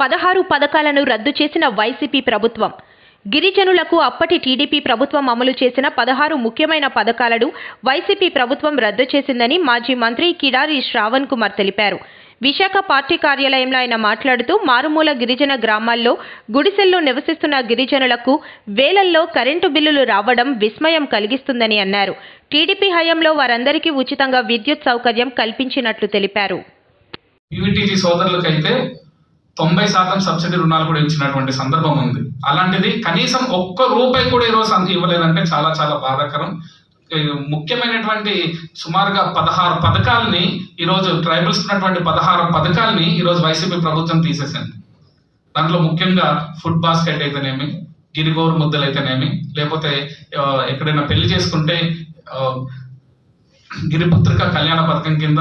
పదహారు పథకాలను రద్దు చేసిన వైసీపీ ప్రభుత్వం. గిరిజనులకు అప్పటి టీడీపీ ప్రభుత్వం అమలు చేసిన పదహారు ముఖ్యమైన పథకాలను వైసీపీ ప్రభుత్వం రద్దు చేసిందని మాజీ మంత్రి కిడారి శ్రావణ్ కుమార్ తెలిపారు. విశాఖ పార్టీ కార్యాలయంలో ఆయన మాట్లాడుతూ మారుమూల గిరిజన గ్రామాల్లో గుడిసెల్లో నివసిస్తున్న గిరిజనులకు వేలల్లో కరెంటు బిల్లులు రావడం విస్మయం కలిగిస్తుందని అన్నారు. టీడీపీ హయాంలో వారందరికీ ఉచితంగా విద్యుత్ సౌకర్యం కల్పించినట్లు తెలిపారు. సోదరులకైతే తొంభై శాతం సబ్సిడీ రుణాలు కూడా ఇచ్చినటువంటి సందర్భం ఉంది. అలాంటిది కనీసం ఒక్క రూపాయి కూడా ఈరోజు ఇవ్వలేదంటే చాలా చాలా బాధాకరం. ముఖ్యమైనటువంటి సుమారుగా పదహారు పథకాలని ఈరోజు ట్రైబల్స్ ఉన్నటువంటి పదహారు పథకాలని ఈరోజు వైసీపీ ప్రభుత్వం తీసేసింది. దాంట్లో ముఖ్యంగా ఫుడ్ బాస్కెట్ అయితేనేమి గిరిగోరు ముద్దలు అయితేనేమి లేకపోతే ఎక్కడైనా పెళ్ళి చేసుకుంటే గిరిపుత్రిక కళ్యాణ పథకం కింద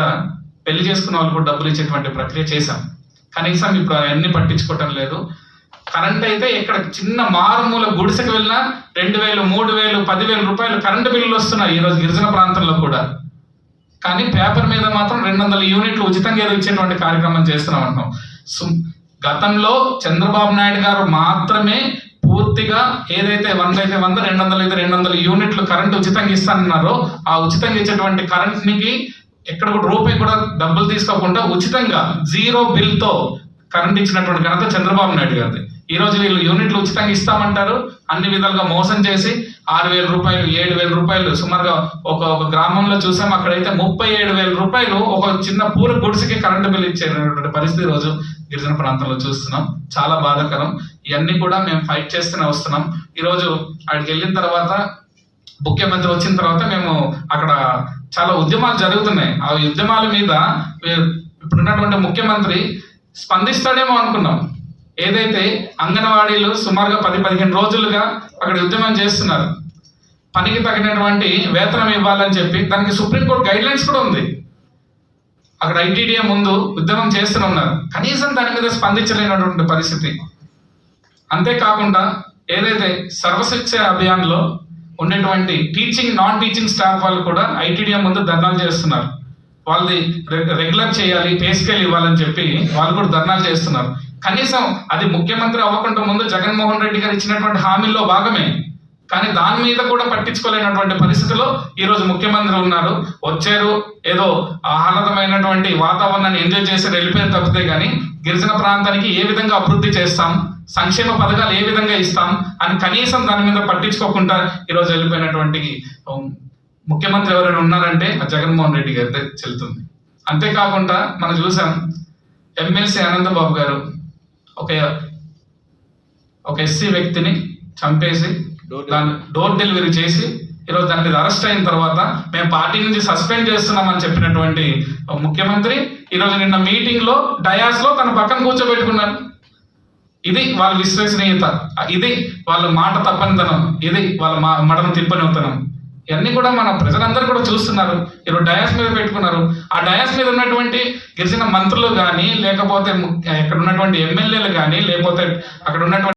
పెళ్ళి చేసుకున్న వాళ్ళు కూడా డబ్బులు ఇచ్చేటువంటి ప్రక్రియ చేశాం. కనీసం ఇప్పుడు అవన్నీ పట్టించుకోవటం లేదు. కరెంట్ అయితే ఇక్కడ చిన్న మారుమూల గుడిసెకి వెళ్ళినా రెండు వేలు మూడు వేలు పదివేల రూపాయలు కరెంటు బిల్లులు వస్తున్నాయి ఈరోజు గిరిజన ప్రాంతంలో కూడా. కానీ పేపర్ మీద మాత్రం రెండు వందల యూనిట్లు ఉచితంగా ఏదో ఇచ్చేటువంటి కార్యక్రమం చేస్తున్నాం అంటాం గతంలో చంద్రబాబు నాయుడు గారు మాత్రమే పూర్తిగా ఏదైతే వంద అయితే వంద రెండు వందలు అయితే రెండు వందల యూనిట్లు కరెంట్ ఉచితంగా ఇస్తానన్నారో ఆ ఉచితంగా ఇచ్చేటువంటి కరెంట్నికి ఎక్కడ కూడా రూపాయి కూడా డబ్బులు తీసుకోకుండా ఉచితంగా జీరో బిల్తో కరెంట్ ఇచ్చినటువంటి ఘనత చంద్రబాబు నాయుడు గారిది. ఈ రోజు వీళ్ళు యూనిట్లు ఉచితంగా ఇస్తామంటారు. అన్ని విధాలుగా మోసం చేసి ఆరు వేల రూపాయలు ఏడు వేల రూపాయలు సుమారుగా ఒక ఒక గ్రామంలో చూసాం. అక్కడైతే ముప్పై ఏడు వేల రూపాయలు ఒక చిన్న పూర గుడిసెకి కరెంటు బిల్ ఇచ్చేటువంటి పరిస్థితి రోజు గిరిజన ప్రాంతంలో చూస్తున్నాం. చాలా బాధాకరం. ఇవన్నీ కూడా మేము ఫైట్ చేస్తూనే వస్తున్నాం. ఈరోజు అక్కడికి వెళ్ళిన తర్వాత ముఖ్యమంత్రి వచ్చిన తర్వాత మేము అక్కడ చాలా ఉద్యమాలు జరుగుతున్నాయి. ఆ ఉద్యమాల మీద ఇప్పుడున్నటువంటి ముఖ్యమంత్రి స్పందిస్తాడేమో అనుకున్నాం. ఏదైతే అంగన్వాడీలు సుమారుగా పది పదిహేను రోజులుగా అక్కడ ఉద్యమం చేస్తున్నారు. పనికి తగినటువంటి వేతనం ఇవ్వాలని చెప్పి దానికి సుప్రీంకోర్టు గైడ్ లైన్స్ కూడా ఉంది. అక్కడ ఐటీడీఏ ముందు ఉద్యమం చేస్తూనే ఉన్నారు. కనీసం దాని మీద స్పందించలేనటువంటి పరిస్థితి. అంతేకాకుండా ఏదైతే సర్వశిక్ష అభియాన్లో ఉన్నటువంటి టీచింగ్ నాన్ టీచింగ్ స్టాఫ్ వాళ్ళు కూడా ఐటీడీఎం ముందు ధర్నాలు చేస్తున్నారు. వాళ్ళది రెగ్యులర్ చేయాలి పే స్కేల్ ఇవ్వాలని చెప్పి వాళ్ళు కూడా ధర్నాలు చేస్తున్నారు. కనీసం అది ముఖ్యమంత్రి అవ్వకుండా ముందు జగన్మోహన్ రెడ్డి గారు ఇచ్చినటువంటి హామీల్లో భాగమే. కానీ దాని మీద కూడా పట్టించుకోలేనటువంటి పరిస్థితిలో ఈరోజు ముఖ్యమంత్రి ఉన్నారు. వచ్చారు ఏదో ఆహ్లాదమైనటువంటి వాతావరణాన్ని ఎంజాయ్ చేసి వెళ్ళిపోయిన తప్పితే కానీ గిరిజన ప్రాంతానికి ఏ విధంగా అభివృద్ధి చేస్తాం? సంక్షేమ పథకాలు ఏ విధంగా ఇస్తాం అని కనీసం దాని మీద పట్టించుకోకుండా ఈరోజు వెళ్ళిపోయినటువంటి ముఖ్యమంత్రి ఎవరైనా ఉన్నారంటే ఆ జగన్మోహన్ రెడ్డి గారితే చెల్లుతుంది. అంతేకాకుండా మనం చూసాం ఎమ్మెల్సీ ఆనందబాబు గారు ఒక ఒక ఎస్సీ వ్యక్తిని చంపేసి దాన్ని డోర్ డెలివరీ చేసి ఈరోజు దాని మీద అరెస్ట్ అయిన తర్వాత మేము పార్టీ నుంచి సస్పెండ్ చేస్తున్నామని చెప్పినటువంటి ముఖ్యమంత్రి ఈరోజు నిన్న మీటింగ్లో డయాస్లో తన పక్కన కూర్చోబెట్టుకున్నారు. ఇది వాళ్ళ విశ్వసనీయత. ఇది వాళ్ళ మాట తప్పనితనం. ఇది వాళ్ళ మా మడను తిప్పనితనం. ఇవన్నీ కూడా మన ప్రజలందరూ కూడా చూస్తున్నారు. ఈరోజు డయాస్ మీద పెట్టుకున్నారు. ఆ డయాస్ మీద ఉన్నటువంటి గిరిజన మంత్రులు కానీ లేకపోతే ము- ఇక్కడ ఉన్నటువంటి ఎమ్మెల్యేలు కానీ లేకపోతే అక్కడ ఉన్నటువంటి